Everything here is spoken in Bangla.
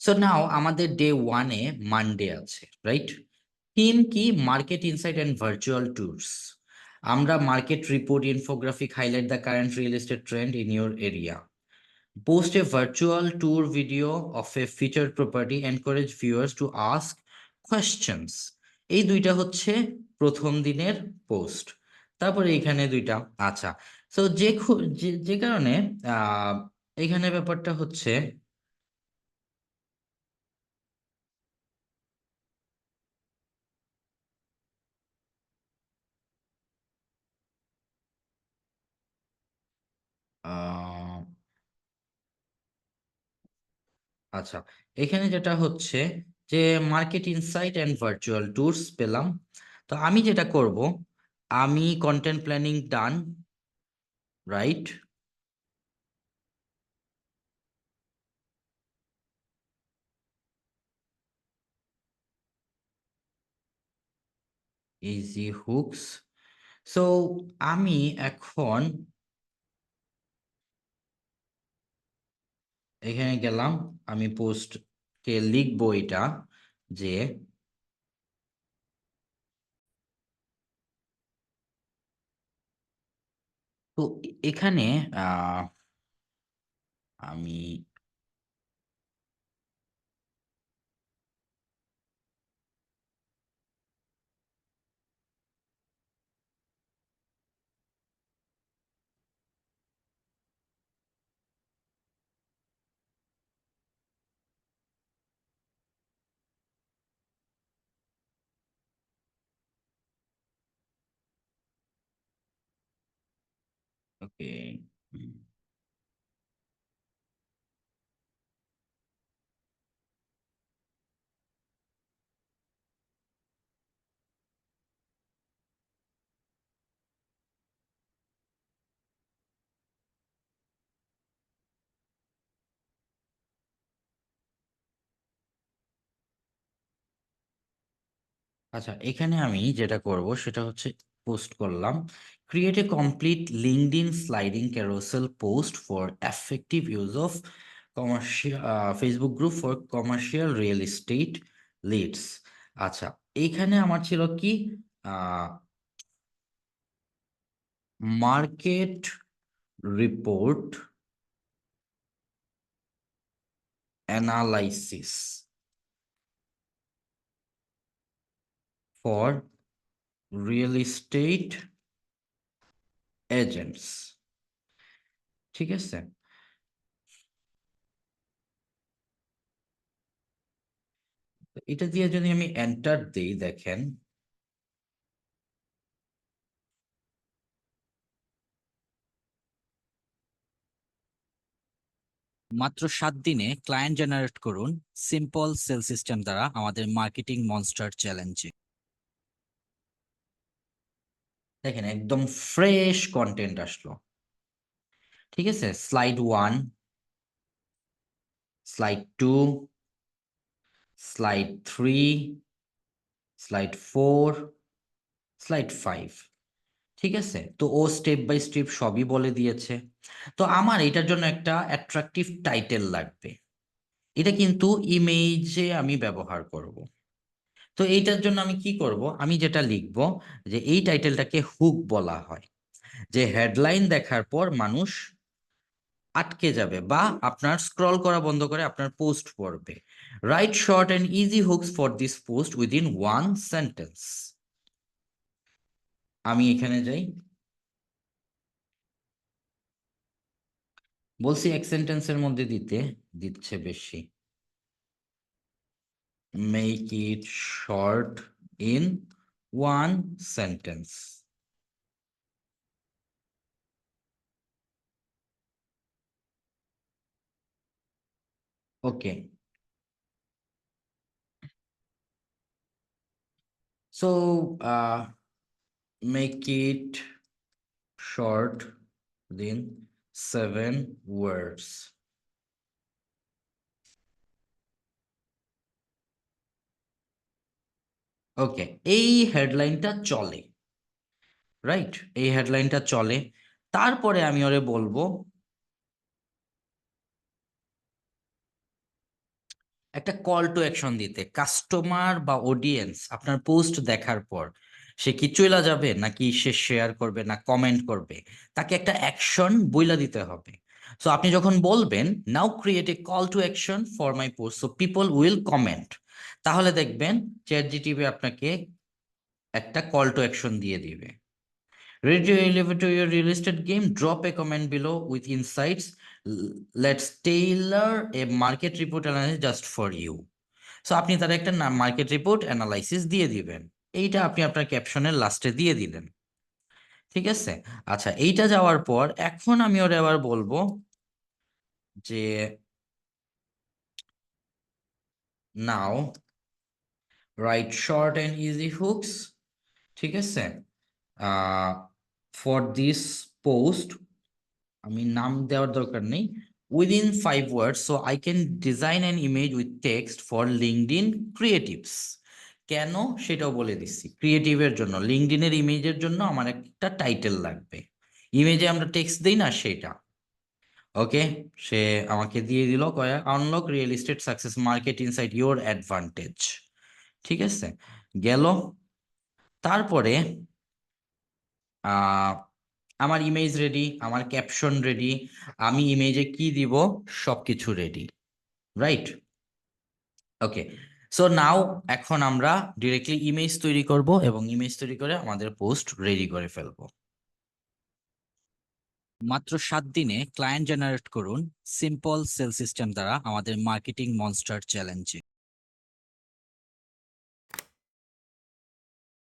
সো নাও আমাদের ডে ওয়ানে মানডে আছে রাইট থিম কি? Market insight and virtual tours আমরা market report infographic highlight the current real estate trend in your area Post a virtual tour video of a featured property, encourage viewers to ask questions. এই দুইটা হচ্ছে প্রথম দিনের পোস্ট তারপরে এখানে দুইটা আচ্ছা। সো যে যে কারণে এখানে ব্যাপারটা হচ্ছে আচ্ছা এখানে যেটা হচ্ছে যে market insight and virtual tours পেলাম। তো আমি যেটা করব, আমি content planning done write easy hooks so আমি এখন এখানে গেলাম আমি পোস্ট কে লিখব এটা যে তো এখানে আমি ওকে আচ্ছা এখানে আমি যেটা করব সেটা হচ্ছে পোস্ট করলাম। Create a complete LinkedIn sliding carousel post for effective use of commercial Facebook group for commercial real estate leads আচ্ছা এইখানে আমার ছিল কি? Market report analysis for real estate agents. ঠিক আছে? এটা দিয়ে যদি আমি এন্টার দিই, দেখেন। মাত্র সাত দিনে ক্লায়েন্ট জেনারেট করুন সিম্পল সেল সিস্টেম দ্বারা আমাদের মার্কেটিং মনস্টার চ্যালেঞ্জে দেখেন একদম ফ্রেশ কন্টেন্ট আসলো। ঠিক আছে? Slide one slide two slide three slide four slide five ঠিক আছে? তো ও স্টেপ বাই স্টেপ সবই বলে দিয়েছে। তো আমার এটার জন্য একটা অ্যাট্রাকটিভ টাইটেল লাগবে। এটা কিন্তু ইমেজে আমি ব্যবহার করব। তো এইটার জন্য আমি কি করব? আমি যেটা লিখব যে এই টাইটেলটাকে হুক বলা হয়। যে হেডলাইন দেখার পর মানুষ আটকে যাবে বা আপনার স্ক্রল করা বন্ধ করে আপনার পোস্ট পড়বে। Write short and easy hooks for this post within one sentence. আমি এখানে যাই। বলছি এক সেন্টেন্সের মধ্যে দিতে, দিচ্ছে বেশি। make it short in one sentence. Okay. So uh, make it short within seven words. ওকে এই হেডলাইনটা চলে রাইট এই হেডলাইনটা চলে। তারপরে আমি ওরে বলব, একটা কল টু অ্যাকশন দিতে। কাস্টমার বা অডিয়েন্স আপনার পোস্ট দেখার পর, সে কি চইলা যাবে? নাকি সে শেয়ার করবে না কমেন্ট করবে? তাকে একটা অ্যাকশন বইলা দিতে হবে। সো আপনি যখন বলবেন now create a call to action for my post so people will comment তাহলে দেখবেন চ্যাট জিটিভি আপনাকে একটা কল টু অ্যাকশন দিয়ে দিবে Ready to elevate to your real estate game? Drop a comment below with insights. Let's tailor a market report analysis just for you. So আপনি তার একটা মার্কেট রিপোর্ট অ্যানালাইসিস দিয়ে দিবেন এইটা আপনি আপনার ক্যাপশনের লাস্টে দিয়ে দিলেন ঠিক আছে আচ্ছা এইটা যাওয়ার পর এখন আমি ওরে আবার বলব যে now write short and easy hooks ঠিক আছে? ফর দিস পোস্ট আমি নাম দেওয়ার দরকার নেই within five words so I can design an image with text for LinkedIn creatives কেন? সেটাও বলে দিচ্ছি ক্রিয়েটিভের জন্য লিঙ্কডিনের ইমেজের জন্য আমার একটা টাইটেল লাগবে। ইমেজে আমরা টেক্সট দিই না, সেটা। ওকে সে আমাকে দিয়ে দিল, কয়া unlock real estate success market inside your advantage ঠিক আছে? গেল। তারপরে আমার ইমেজ রেডি আমার ক্যাপশন রেডি আমি ইমেজে কি দিব? সবকিছু ready right okay so now এখন আমরা ডিরেক্টলি ইমেজ তৈরি করব এবং ইমেজ তৈরি করে আমাদের পোস্ট রেডি করে ফেলব। মাত্র সাত দিনে ক্লায়েন্ট জেনারেট করুন সিম্পল সেল সিস্টেম দ্বারা আমাদের মার্কেটিং মনস্টার চ্যালেঞ্জে